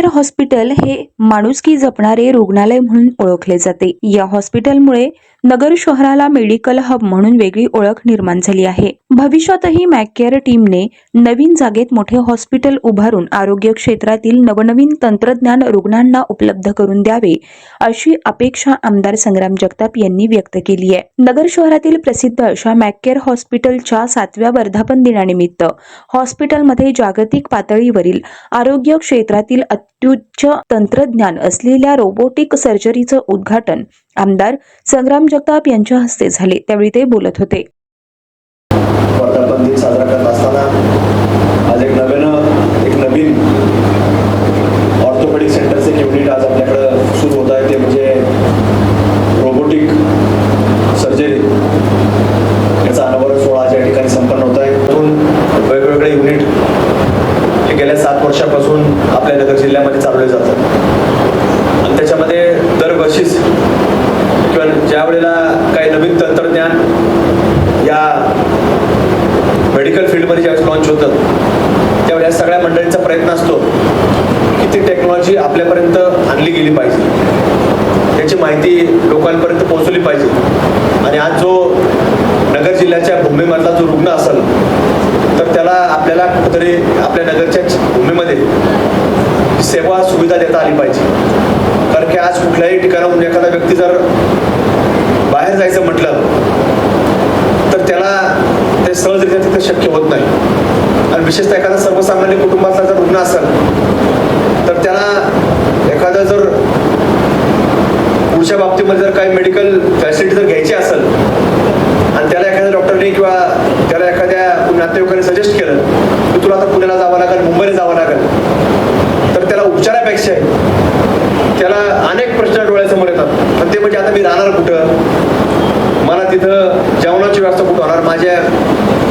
Care hospital हे माणुसकी जपणारे रुग्णालय म्हणून ओळखले जाते. या हॉस्पिटलमुळे नगर शहराला मेडिकल हब म्हणून वेगळी ओळख निर्माण झाली आहे. भविष्यातही मॅककेअर टीमने नवीन जागेत मोठे हॉस्पिटल उभारून आरोग्य क्षेत्रातील नवनवीन तंत्रज्ञान रुग्णांना उपलब्ध करून द्यावे अशी अपेक्षा आमदार संग्राम जगताप यांनी व्यक्त केली आहे. नगर शहरातील प्रसिद्ध अशा मॅककेअर हॉस्पिटलच्या सातव्या वर्धापन दिनानिमित्त हॉस्पिटलमध्ये जागतिक पातळीवरील आरोग्य क्षेत्रातील अत्युच्च तंत्रज्ञान असलेल्या रोबोटिक सर्जरीचं उद्घाटन आमदार संग्राम जगताप यांच्या हस्ते झाले. त्यावेळी ते बोलत होते. वर्धापन दिन साजरा करत असताना आज एक नव्यानं एक नवीन ऑर्थोपेडिक सेंटरचे युनिट आज आपल्याकडं सुरू होत आहे. ते म्हणजे रोबोटिक सर्जरी याचा अनवर सोहळा आज या ठिकाणी संपन्न होत आहे त्यातून वेगवेगळे युनिट हे गेल्या सात वर्षापासून आपल्या नगर जिल्ह्यामध्ये चालवले जातात आणि त्याच्यामध्ये दरवर्षीच किंवा ज्या वेळेला काही नवीन तंत्रज्ञान या मेडिकल फील्डमध्ये ज्यावेळेस लॉन्च होतं त्यावेळेस या सगळ्या मंडळींचा प्रयत्न असतो की ती टेक्नॉलॉजी आपल्यापर्यंत आणली गेली पाहिजे त्याची माहिती लोकांपर्यंत पोहोचवली पाहिजे आणि आज जो नगर जिल्ह्याच्या भूमीमधला जो रुग्ण असेल तर त्याला आपल्याला कुठेतरी आपल्या नगरच्या भूमीमध्ये सेवा सुविधा देता आली पाहिजे. कारण की आज कुठल्याही ठिकाणाहून एखादा व्यक्ती जर बाहेर जायचं म्हटलं तर त्याला ते सहजरित्या तिथे शक्य होत नाही. आणि विशेषतः एखादा सर्वसामान्य कुटुंबाचा जर रुग्ण असेल तर त्याला एखादा जर पुढच्या बाबतीमध्ये जर काही मेडिकल फॅसिलिटी जर घ्यायची असेल आणि त्याला एखाद्या डॉक्टरने किंवा त्याला एखाद्या नातेवाईकाने सजेस्ट केलं की तुला आता पुण्याला जावं लागेल मुंबईला जावं लागेल. तर त्याला उपचारापेक्षा त्याला अनेक प्रश्न डोळ्यासमोर येतात. पण ते म्हणजे आता मी राहणार कुठं? मला तिथं जेवणाची व्यवस्था कुठं होणार माझ्या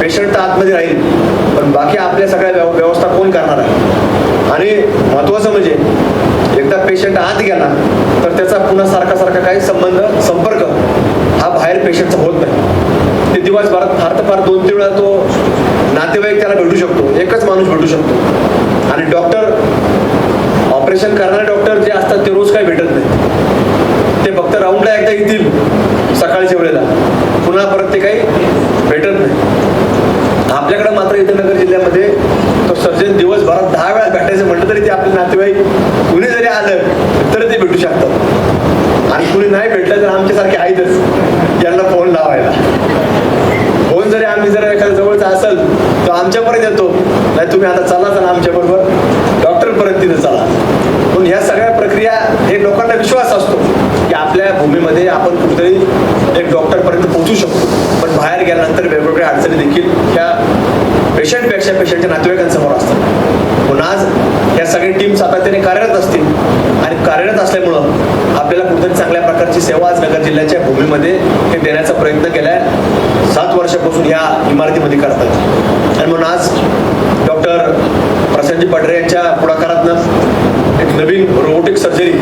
पेशंट तर आतमध्ये राहील. पण बाकी आपल्या सगळ्या व्यव- व्यवस्था कोण करणार आहे? आणि महत्वाचं म्हणजे एकदा पेशंट आत गेला तर त्याचा पुन्हा सारखा सारखा काही संबंध संपर्क हा बाहेर पेशंटचा होत नाही. ते दिवसभरात फार तर फार दोन तीन वेळा तो नातेवाईक त्याला भेटू शकतो. एकच माणूस भेटू शकतो. आणि डॉक्टर ऑपरेशन करणारे डॉक्टर जे असतात ते रोज काही भेटत नाही. ते फक्त राऊंडला एकदा येतील सकाळच्या वेळेला पुन्हा परत ते काही भेटत नाही. आपल्याकडे मात्र इथे जिल्ह्यामध्ये तो सर्जन दिवसभरात दहा वेळा भेटायचं म्हटलं तरी ते आपले नातेवाईक कुणी जरी आलं तर ते भेटू शकतात. आणि कुणी नाही भेटलं तर आमच्यासारखे आहेतच. यांना फोन लावायला. फोन जरी आम्ही जर एखाद्या जवळचा असेल तर आमच्यापर्यंत येतो. नाही तुम्ही आता चला चला आमच्याबरोबर डॉक्टरपर्यंत तिथे चला. पण ह्या सगळ्या प्रक्रिया हे लोकांना विश्वास असतो की आपल्या भूमीमध्ये आपण कुठेतरी एक डॉक्टरपर्यंत पोहोचू शकतो. पण बाहेर गेल्यानंतर वेगवेगळ्या अडचणी देखील ह्या पेशंटपेक्षा पेशंटच्या नातेवाईकांसमोर असतात. पण आज या सगळी टीम सातत्याने कार्यरत असतील आणि कार्यरत असल्यामुळं आपल्याला कुठेतरी चांगल्या प्रकारची सेवा आज नगर जिल्ह्याच्या भूमीमध्ये हे देण्याचा प्रयत्न केलाय. सात वर्षापासून या इमारतीमध्ये करतात. आणि म्हणून आज डॉक्टर प्रसन्नजी पडरे यांच्या पुढाकारातनं एक नवीन रोबोटिक सर्जरी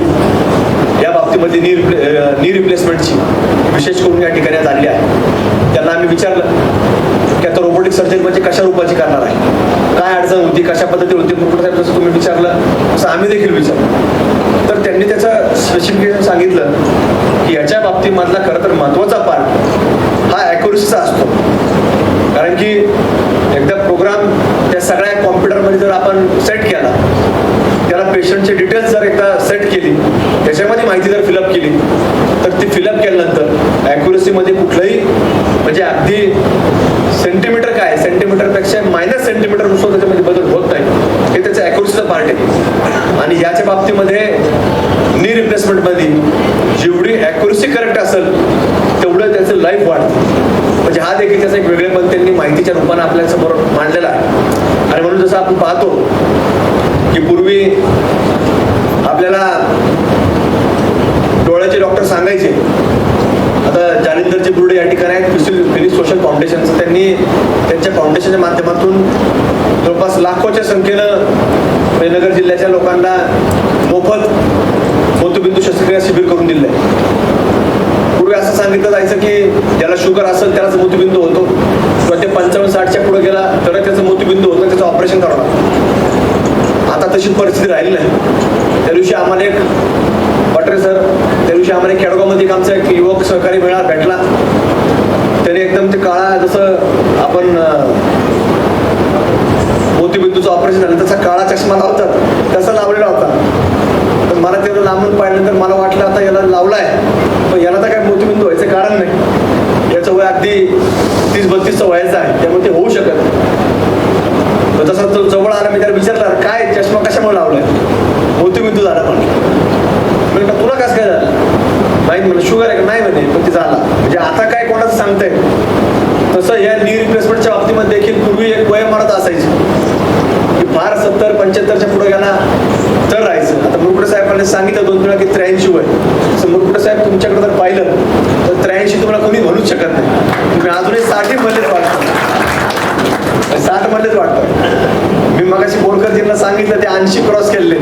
बाबतीमध्ये नी रिप्ले नी रिप्लेसमेंटची विशेष करून या ठिकाणी आज आणली आहे. त्यांना आम्ही विचारलं की आता रोबोटिक सर्जरी म्हणजे कशा रूपाची करणार आहे? काय अडचण होती? कशा पद्धती होती? मुकुट साहेब जसं तुम्ही विचारलं असं आम्ही देखील विचारलं. तर त्यांनी त्याचं स्पेसिफिकेशन सांगितलं की याच्या बाबतीमधला खरं तर महत्त्वाचा पार्ट हा ॲक्युरेसीचा असतो. कारण की एकदा प्रोग्राम त्या सगळ्या कॉम्प्युटरमध्ये जर आपण सेट केला त्याला पेशंटचे डिटेल्स जर एकदा सेट केली त्याच्यामध्ये माहिती जर फिलअप केली तर ती फिलअप केल्यानंतर ॲक्युरसीमध्ये कुठलंही म्हणजे अगदी सेंटीमीटर काय सेंटीमीटरपेक्षा मायनस सेंटीमीटरनुसार त्याच्यामध्ये बदल होत नाही. हे त्याचं ॲक्युरसीचं पार्ट आहे. आणि याच्या बाबतीमध्ये नी रिप्लेसमेंटमध्ये जेवढी ॲक्युरसी करेक्ट असेल तेवढं त्याचं लाईफ वाढतं. म्हणजे हा देखील त्याचा एक वेगळेपण त्यांनी माहितीच्या रूपाने आपल्यासमोर मांडलेला आहे. आणि म्हणून जसं आपण पाहतो की पूर्वी आपल्याला डोळ्याचे आता जालिंदरजी बुर्डे या ठिकाणी आहेत फिसिल फिनिश सोशल फाउंडेशनचं त्यांनी त्यांच्या फाउंडेशनच्या माध्यमातून जवळपास लाखोच्या संख्येनं म्हणजे नगर जिल्ह्याच्या लोकांना मोफत मोतबिंदू शस्त्रक्रिया शिबिर करून दिले पूर्वी असं सांगितलं जायचं की ज्याला शुगर असेल त्यालाच मोतीबिंदू होतो. किंवा ते पंचावन्न साठच्या पुढे गेला तर त्याचं मोतीबिंदू होतं त्याचं ऑपरेशन करावं लागतं. आता तशी परिस्थिती राहिली नाही. त्या दिवशी आम्हाला एक पटरे सर त्या दिवशी आम्हाला एक एक आमचा एक युवक सहकारी मिळाला भेटला. त्याने एकदम ते काळा जसं आपण मोतीबिंदूचं ऑपरेशन झालं तसा काळा चष्मा लावतात. तसा लावलेला होता. पण मला त्याला लांबून पाहिल्यानंतर मला वाटलं आता याला लावलाय. पण याला तर काय मोतीबिंदू व्हायचं कारण नाही. याचं वय अगदी तीस बत्तीसचं व्हायचं आहे. त्यामुळे ते होऊ शकत नाही. तर तसा तो जवळ आला मी त्याला विचारला काय? चष्मा कशामुळे लावलाय? मोतीबिंदू झाला पण. तुला कसं काय झालं? माहीत म्हणलं शुगर आहे का? नाही म्हणे पण ते झाला. म्हणजे आता काय कोणाचं सांगताय? तसं या नी रिप्लेसमेंटच्या बाबतीमध्ये देखील पूर्वी एक वयमारत असायची. की फार सत्तर पंच्याहत्तरच्या पुढे गेला तर राहायचं. आता मुरकुटे साहेबांनी सांगितलं दोन वेळा की त्र्याऐंशी वय. तर मुरकुटे साहेब तुमच्याकडे जर पाहिलं तर त्र्याऐंशी तुम्हाला कोणी म्हणूच शकत नाही. तुम्ही अजूनही साठ मध्येच वाटतं मी त्यांना सांगितलं ते ऐंशी क्रॉस केलेले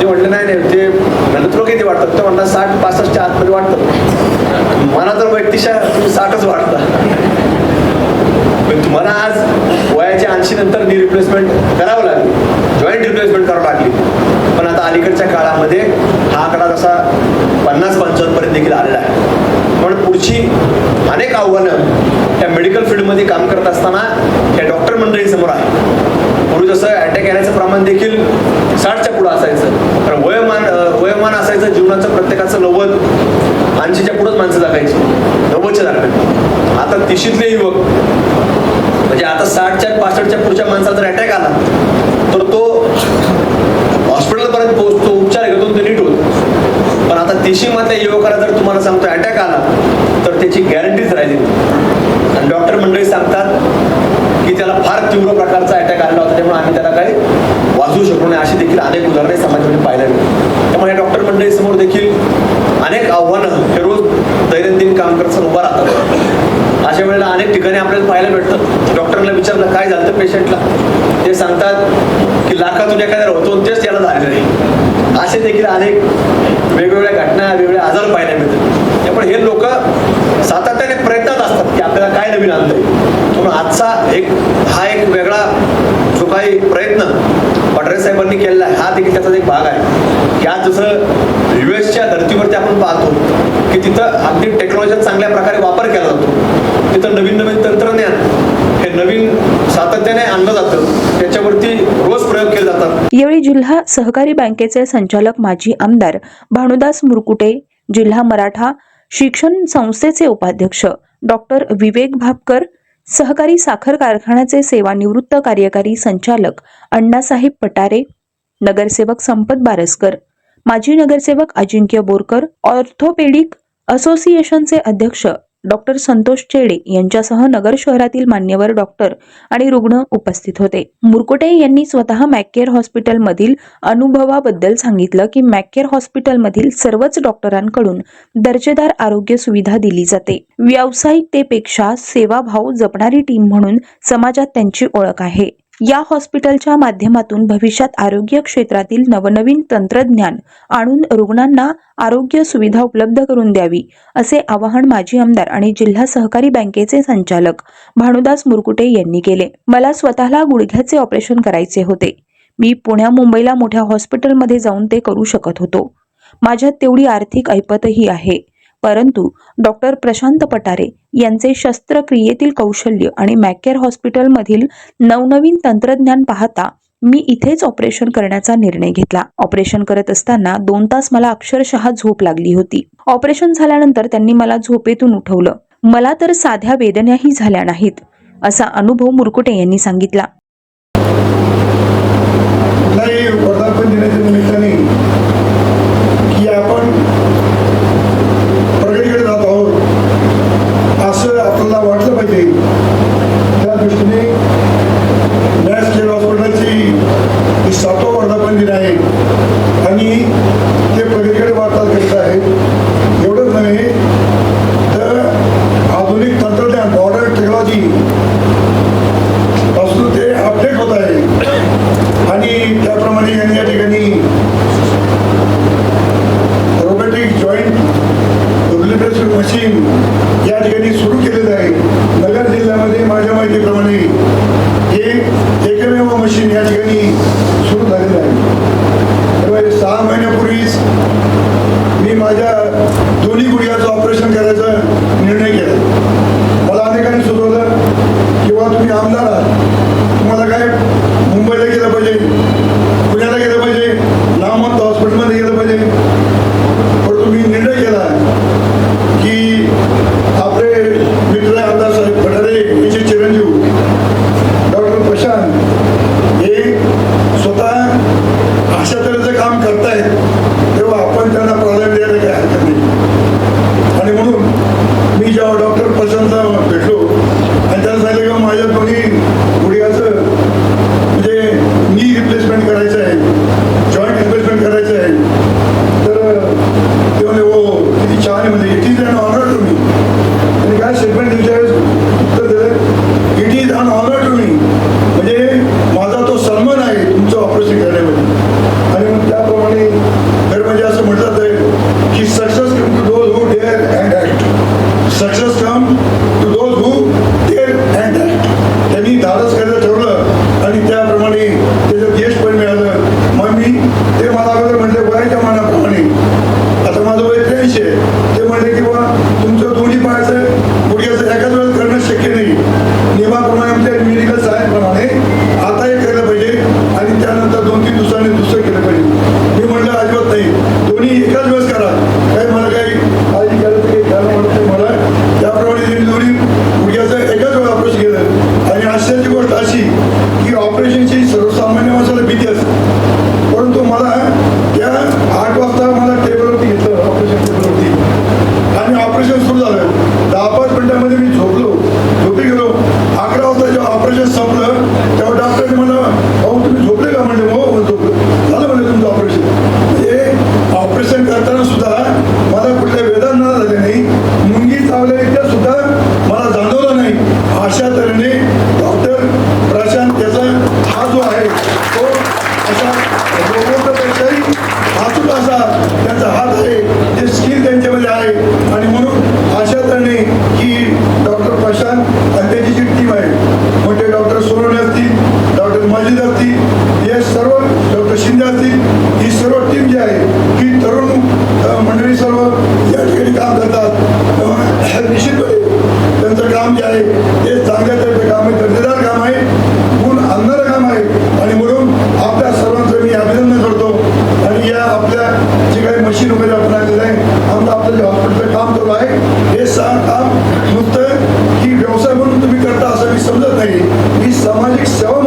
ते म्हटलं नाही नाही ते नंतर किती वाटतात? ते म्हणतात साठ पासष्टच्या आतमध्ये वाटतात. मला तर व्यक्तिशा तुम्ही साठच वाटता. पण तुम्हाला आज वयाच्या ऐंशी नंतर नी रिप्लेसमेंट करावं लागली. जॉईंट रिप्लेसमेंट करावं लागली. पण आता अलीकडच्या काळामध्ये हा आकडा जसा पन्नास पंचावन्न पर्यंत देखील आलेला आहे. पण पुढची अनेक आव्हानं त्या मेडिकल फील्डमध्ये काम करत असताना त्या डॉक्टर मंडळींसमोर आहे पूर्वी जसं अटॅक येण्याचं प्रमाण देखील साठच्या पुढं असायचं. कारण वयोमान वयमान वयोमान असायचं जीवनाचं प्रत्येकाचं नव्वद ऐंशीच्या पुढंच माणसं जगायची. नव्वदच्या दरम्यान. आता तिशीतले युवक म्हणजे आता साठच्या पासष्टच्या पुढच्या माणसाला जर अटॅक आला तर तो हॉस्पिटलपर्यंत पोहोचतो उपचार घेतो तो नीट होतो. पण आता तिशीमधल्या युवकाला जर तुम्हाला सांगतो अटॅक आला तर त्याची गॅरंटीच राहिली आणि डॉक्टर मंडळी सांगतात फार तीव्र प्रकारचा अटॅक आलेला होता त्यामुळे आम्ही त्याला काही वाचू शकलो नाही. अशी देखील अनेक उदाहरणे समाजामध्ये पाहायला मिळतात त्यामुळे डॉक्टर मंडळी समोर देखील अनेक आव्हानं हे रोज दैनंदिन काम करत उभा राहतात. अशा वेळेला अनेक ठिकाणी आपल्याला पाहायला भेटतं डॉक्टरला विचारलं काय झालं पेशंटला ते सांगतात की लाखातून एखाद्या होतो तेच त्याला झालेलं नाही असे देखील अनेक वेगवेगळ्या घटना वेगवेगळे आजार पाहायला मिळतात. त्यामुळे हे लोक सातत्याने प्रयत्नात असतात की आपल्याला काय नवीन आणलंय. म्हणून आजचा एक हा एक वेगळा जो काही प्रयत्न पटरे साहेबांनी केलेला आहे हा देखील त्याचाच एक भाग आहे. की आज जसं युएसच्या धर्तीवरती आपण पाहतो की तिथं अगदी टेक्नॉलॉजीचा चांगल्या प्रकारे वापर केला जातो. तिथं नवीन नवीन तंत्रज्ञान हे नवीन सातत्याने आणलं जातं. त्याच्यावरती रोज प्रयोग केले जातात. यावेळी जिल्हा सहकारी बँकेचे संचालक माजी आमदार भानुदास मुरकुटे जिल्हा मराठा शिक्षण संस्थेचे उपाध्यक्ष डॉक्टर विवेक भापकर, सहकारी साखर कारखान्याचे सेवानिवृत्त कार्यकारी संचालक अण्णासाहेब पटारे, नगरसेवक संपत बारसकर, माजी नगरसेवक अजिंक्य बोरकर, ऑर्थोपेडिक असोसिएशनचे अध्यक्ष डॉक्टर संतोष चेडे यांच्यासह नगर शहरातील मान्यवर डॉक्टर आणि रुग्ण उपस्थित होते. मुरकुटे यांनी स्वतः मॅकेअर हॉस्पिटलमधील अनुभवाबद्दल सांगितलं की मॅकेअर हॉस्पिटलमधील सर्वच डॉक्टरांकडून दर्जेदार आरोग्य सुविधा दिली जाते. व्यावसायिकतेपेक्षा सेवाभाव जपणारी टीम म्हणून समाजात त्यांची ओळख आहे. या हॉस्पिटलच्या माध्यमातून भविष्यात आरोग्य क्षेत्रातील नवनवीन तंत्रज्ञान आणून रुग्णांना आरोग्य सुविधा उपलब्ध करून द्यावी असे आवाहन माजी आमदार आणि जिल्हा सहकारी बँकेचे संचालक भानुदास मुरकुटे यांनी केले. मला स्वतःला गुडघ्याचे ऑपरेशन करायचे होते. मी पुण्या मुंबईला मोठ्या हॉस्पिटलमध्ये जाऊन ते करू शकत होतो. माझ्यात तेवढी आर्थिक ऐपतही आहे. परंतु डॉक्टर प्रशांत पटारे यांचे शस्त्रक्रियेतील कौशल्य आणि मॅकेर हॉस्पिटलमधील नवनवीन तंत्रज्ञान पाहता मी इथेच ऑपरेशन करण्याचा निर्णय घेतला. ऑपरेशन करत असताना दोन तास मला अक्षरशः झोप लागली होती. ऑपरेशन झाल्यानंतर त्यांनी मला झोपेतून उठवलं. मला तर साध्या वेदनाही झाल्या नाहीत असा अनुभव मुरकुटे यांनी सांगितला कुठलाही वर्धापन दिनाच्या निमित्ताने की आपण प्रगतीकडे जात आहोत असं आपल्याला वाटलं पाहिजे त्या दृष्टीने मॅस केअर हॉस्पिटलची ही सातवा वर्धापन दिन आहे आणि ते प्रगतीकडे वाटचाल करीत आहेत एवढंच नव्हे तर आधुनिक तंत्रज्ञान मॉडर्न टेक्नॉलॉजी पासून ते अपडेट होत आहे आणि त्याप्रमाणे यांनी या ठिकाणी रोबोटिक जॉईंट डुप्लिकेशन मशीन या ठिकाणी सुरू केलेलं आहे नगर जिल्ह्यामध्ये माझ्या माहितीप्रमाणे हे एकमेव मशीन या ठिकाणी सुरू झालेलं आहे त्यामुळे सहा महिन्यापूर्वी माझ्या दोन्ही गुडघ्याचं ऑपरेशन करायचा निर्णय केला मला अनेकांनी सुचवलं किंवा तुम्ही अशा रोबोटपेक्षाही असा त्यांचा हात आहे ते स्किल त्यांच्यामध्ये आहे आणि म्हणून अशा तऱ्हेने की डॉक्टर प्रशांत आणि त्याची जी टीम आहे मोठे डॉक्टर सोनवणे असतील डॉक्टर मजिद असतील हे सर्व डॉक्टर शिंदे असतील ही सर्व टीम जी आहे ही तरुण अ, मंडळी सर्व या ठिकाणी काम करतात अ, निश्चितपणे त्यांचं काम जे आहे ते चांगल्या तऱ्हेचं काम आहे दर्जेदार काम आहे गुण आणणारं काम आहे आणि म्हणून आपल्या सर्वांचं मी अभिनंदन करतो आणि या आपल्या जे काही मशीन वगैरे आपण आणलेलं आहे आमचं आपलं जे हॉस्पिटलचं काम चालू आहे पैसा काम नुसतं की व्यवसाय म्हणून तुम्ही करता असं मी समजत नाही. ही सामाजिक सेवा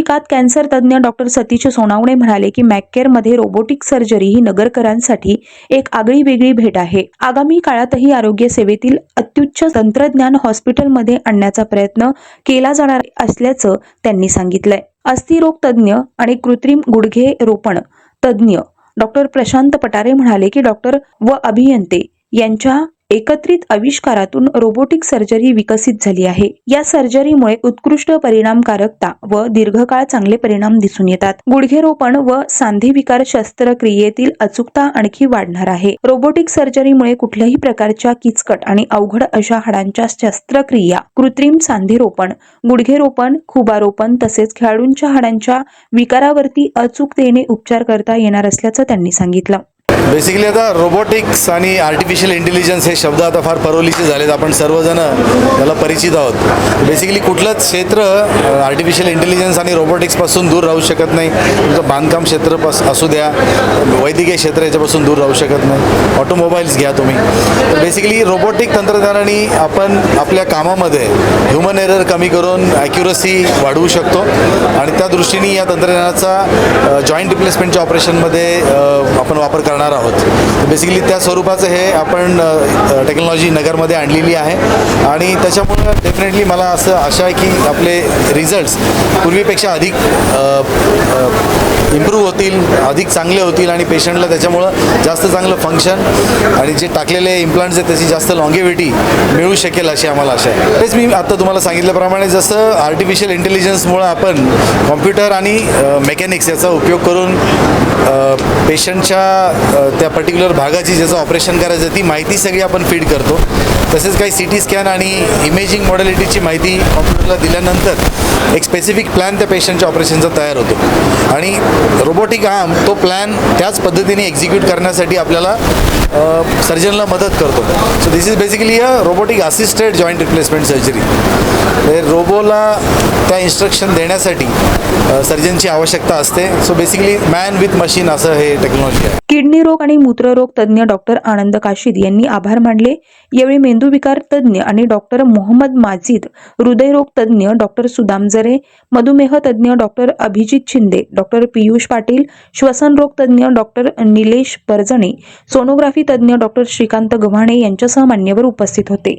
विकात कॅन्सर तज्ज्ञ डॉक्टर सतीश सोनावणे म्हणाले की मॅककेअरमध्ये रोबोटिक सर्जरी ही नगरकरांसाठी एक आगळी वेगळी भेट आहे. आगामी काळातही आरोग्य सेवेतील अत्युच्च तंत्रज्ञान हॉस्पिटलमध्ये आणण्याचा प्रयत्न केला जाणार असल्याचं त्यांनी सांगितलंय. अस्थिरोग तज्ज्ञ आणि कृत्रिम गुडघे रोपण तज्ज्ञ डॉक्टर प्रशांत पटारे म्हणाले की डॉक्टर व अभियंते यांच्या एकत्रित आविष्कारातून रोबोटिक सर्जरी विकसित झाली आहे. या सर्जरीमुळे उत्कृष्ट परिणामकारकता व दीर्घकाळ चांगले परिणाम दिसून येतात. गुडघेरोपण व सांधीविकार शस्त्रक्रियेतील अचूकता आणखी वाढणार आहे. रोबोटिक सर्जरीमुळे कुठल्याही प्रकारच्या किचकट आणि अवघड अशा हाडांच्या शस्त्रक्रिया कृत्रिम सांधेरोपण गुडघेरोपण खुबारोपण तसेच खेळाडूंच्या हाडांच्या विकारावरती अचूकतेने उपचार करता येणार असल्याचं त्यांनी सांगितलं. बेसिकली आता रोबोटिक्स आणि आर्टिफिशियल इंटेलिजन्स हे शब्द आता फार परवलीचे झालेत. आपण सर्वजण त्याला परिचित आहोत. बेसिकली कुठलंच क्षेत्र आर्टिफिशियल इंटेलिजन्स आणि रोबोटिक्सपासून दूर राहू शकत नाही? तुमचं बांधकाम क्षेत्र पास असू द्या. वैद्यकीय क्षेत्र याच्यापासून दूर राहू शकत नाही. ऑटोमोबाईल्स घ्या तुम्ही. तर बेसिकली रोबोटिक तंत्रज्ञानाने आपण आपल्या कामामध्ये ह्युमन एरर कमी करून ॲक्युरसी वाढवू शकतो. आणि त्या दृष्टीने या तंत्रज्ञानाचा जॉईंट रिप्लेसमेंटच्या ऑपरेशनमध्ये आपण वापर करणार आहोत. बेसिकली त्या स्वरूपाचं हे आपण टेक्नॉलॉजी नगरमध्ये आणलेली आहे. आणि त्याच्यामुळं डेफिनेटली मला असं आशा आहे की आपले रिझल्ट्स पूर्वीपेक्षा अधिक इम्प्रूव्ह होतील अधिक चांगले होतील आणि पेशंटला त्याच्यामुळं जास्त चांगलं फंक्शन आणि जे टाकलेले इम्प्लांट्स आहेत त्याची जास्त लॉंगेविटी मिळू शकेल अशी आम्हाला आशा आहे. तेच मी आता तुम्हाला सांगितल्याप्रमाणे जसं आर्टिफिशियल इंटेलिजन्समुळं आपण कॉम्प्युटर आणि मेकॅनिक्स याचा उपयोग करून पेशंटच्या त्या पर्टिक्युलर भागाची ज्याचं ऑपरेशन करायचं ती माहिती सगळी आपण फीड करतो. तसेच काही सी टी स्कॅन आणि इमेजिंग मॉडेलिटीची माहिती कॉम्प्युटरला दिल्यानंतर एक स्पेसिफिक प्लॅन त्या पेशंटच्या ऑपरेशनचा तयार होतो. आणि रोबोटिक आर्म तो प्लॅन त्याच पद्धतीने एक्झिक्यूट करण्यासाठी आपल्याला सर्जनला मदत करतो. So this is basically a robotic assisted joint replacement surgery रोबोला त्या इन्स्ट्रक्शन देण्यासाठी सर्जनची आवश्यकता असते. So basically man with machine असं हे टेक्नॉलॉजी आहे. किडनी रोग आणि मूत्ररोग तज्ज्ञ डॉक्टर आनंद काशीद यांनी आभार मानले. यावेळी मेंदूविकार तज्ज्ञ आणि डॉक्टर मोहम्मद माजिद हृदयरोग तज्ज्ञ डॉक्टर सुदाम जरे मधुमेह तज्ज्ञ डॉक्टर अभिजित शिंदे डॉक्टर पियुष पाटील श्वसनरोग तज्ज्ञ डॉक्टर निलेश परजणे सोनोग्राफी तज्ज्ञ डॉक्टर श्रीकांत गव्हाणे यांच्यासह मान्यवर उपस्थित होते.